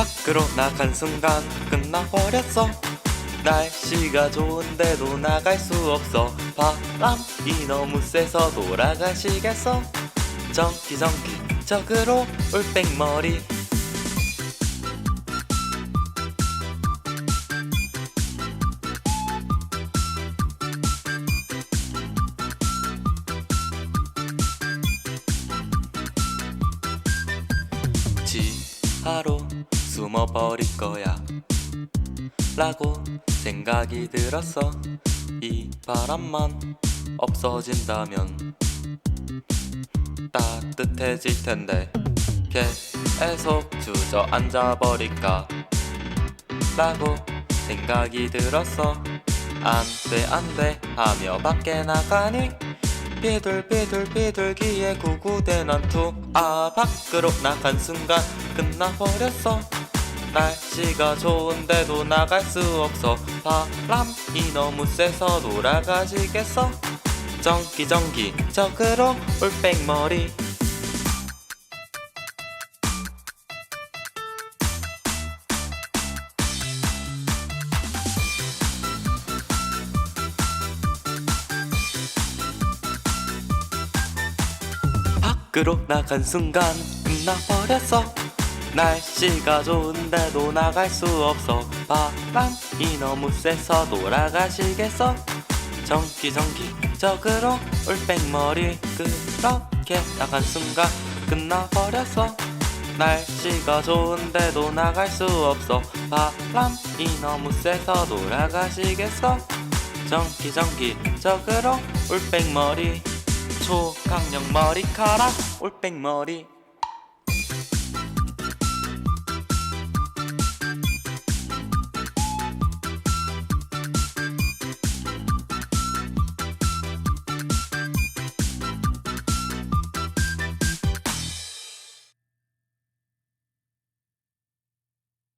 밖으로 나간 순간 끝나버렸어. 날씨가 좋은데도 나갈 수 없어. 바람이 너무 세서 돌아가시겠어? 정기정기 적으로 올백머리. 지하로 숨어버릴 거야. 라고 생각이 들었어 이 바람만 없어진다면 따뜻해질 텐데 계속 주저앉아 버릴까? 라고 생각이 들었어 안돼 안돼 하며 밖에 나가니 비둘비둘 비둘기에 구구대는 투아 밖으로 나간 순간 끝나버렸어 날씨가 좋은데도 나갈 수 없어. 바람이 너무 세서 돌아가시겠어? 정기 정기 적으로 올백머리. 밖으로 나간 순간 끝나버렸어 날씨가 좋은데도 나갈 수 없어. 바람이 너무 세서 돌아가시겠어? 정기정기적으로 올백머리 그렇게 나간 순간 끝나버렸어 날씨가 좋은데도 나갈 수 없어. 바람이 너무 세서 돌아가시겠어? 정기정기적으로 올백머리 초강력 머리카락 올백머리